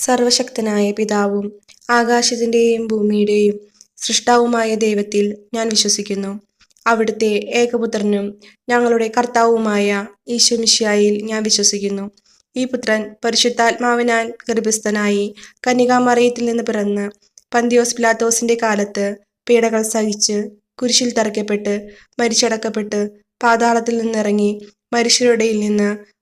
സർവശക്തനായ പിതാവും ആകാശത്തിന്റെയും ഭൂമിയുടെയും സൃഷ്ടാവുമായ ദൈവത്തിൽ ഞാൻ വിശ്വസിക്കുന്നു. അവിടുത്തെ ഏകപുത്രനും ഞങ്ങളുടെ കർത്താവുമായ ഈശ്വമിഷ്യായിൽ ഞാൻ വിശ്വസിക്കുന്നു. ഈ പുത്രൻ പരിശുദ്ധാത്മാവിനാൽ ഗർഭസ്ഥനായി കന്യകാമറിയത്തിൽ നിന്ന് പിറന്ന് പന്തിയോസ് പിലാത്തോസിന്റെ കാലത്ത് പീഡകൾ സഹിച്ച് കുരിശിൽ തറയ്ക്കപ്പെട്ട് മരിച്ചടക്കപ്പെട്ട് പാതാളത്തിൽ നിന്നിറങ്ങി മനുഷ്യരുടെ നിന്ന്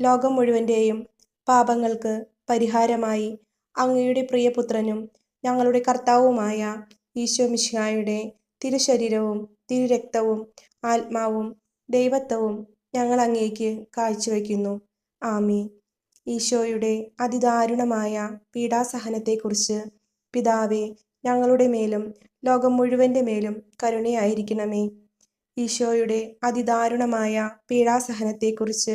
ലോകം മുഴുവന്റെയും പാപങ്ങൾക്ക് പരിഹാരമായി അങ്ങയുടെ പ്രിയപുത്രനും ഞങ്ങളുടെ കർത്താവുമായ ഈശോ മിശിഹായുടെ തിരുശരീരവും തിരുരക്തവും ആത്മാവും ദൈവത്വവും ഞങ്ങൾ അങ്ങേക്ക് കാഴ്ചവെക്കുന്നു ആമി ഈശോയുടെ അതിദാരുണമായ പീഡാസഹനത്തെക്കുറിച്ച് പിതാവെ ഞങ്ങളുടെ മേലും ലോകം മുഴുവന്റെ മേലും കരുണയായിരിക്കണമേ. ഈശോയുടെ അതിദാരുണമായ പീഡാസഹനത്തെക്കുറിച്ച്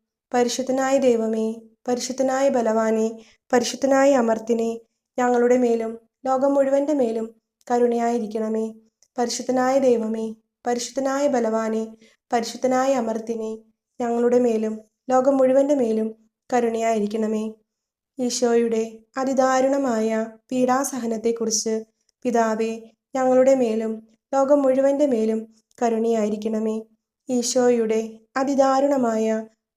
പരിശുദ്ധനായ ദൈവമേ പരിശുദ്ധനായ ബലവാനെ പരിശുദ്ധനായ അമർത്തിനെ ഞങ്ങളുടെ മേലും ലോകം മുഴുവന്റെ മേലും കരുണയായിരിക്കണമേ. പരിശുദ്ധനായ ദൈവമേ പരിശുദ്ധനായ ബലവാനെ പരിശുദ്ധനായ അമർത്തിനെ ഞങ്ങളുടെ മേലും ലോകം മുഴുവന്റെ മേലും കരുണയായിരിക്കണമേ. ഈശോയുടെ അതിദാരുണമായ പീഡാസഹനത്തെക്കുറിച്ച് പിതാവേ ഞങ്ങളുടെ മേലും ലോകം മുഴുവന്റെ മേലും കരുണയായിരിക്കണമേ. ഈശോയുടെ അതിദാരുണമായ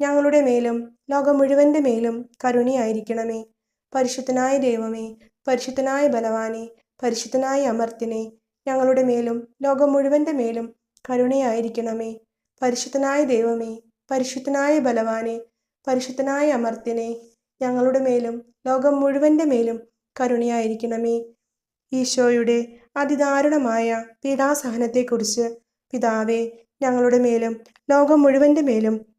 ഞങ്ങളുടെ മേലും ലോകം മുഴുവന്റെ മേലും കരുണയായിരിക്കണമേ. പരിശുദ്ധനായ ദൈവമേ പരിശുദ്ധനായ ബലവാനെ പരിശുദ്ധനായ അമർത്തിനെ ഞങ്ങളുടെ മേലും ലോകം മുഴുവന്റെ മേലും കരുണയായിരിക്കണമേ. പരിശുദ്ധനായ ദൈവമേ പരിശുദ്ധനായ ബലവാനെ പരിശുദ്ധനായ അമർത്തിനെ ഞങ്ങളുടെ മേലും ലോകം മുഴുവന്റെ മേലും കരുണയായിരിക്കണമേ. ഈശോയുടെ അതിദാരുണമായ പീഡാസഹനത്തെക്കുറിച്ച് പിതാവേ ഞങ്ങളുടെ മേലും ലോകം മുഴുവന്റെ മേലും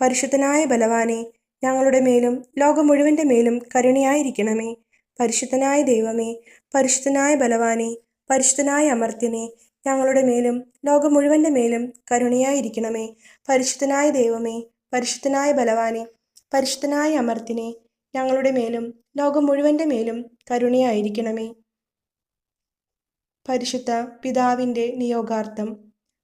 പരിശുദ്ധനായ ബലവാനെ ഞങ്ങളുടെ മേലും ലോകം മുഴുവന്റെ മേലും കരുണയായിരിക്കണമേ. പരിശുദ്ധനായ ദൈവമേ പരിശുദ്ധനായ ബലവാനെ പരിശുദ്ധനായ അമർത്യനെ ഞങ്ങളുടെ മേലും ലോകം മുഴുവന്റെ മേലും കരുണയായിരിക്കണമേ. പരിശുദ്ധനായ ദൈവമേ പരിശുദ്ധനായ ബലവാനെ പരിശുദ്ധനായ അമർത്തിനെ ഞങ്ങളുടെ മേലും ലോകം മുഴുവന്റെ മേലും കരുണയായിരിക്കണമേ. പരിശുദ്ധ പിതാവിന്റെ നിയോഗാർത്ഥം.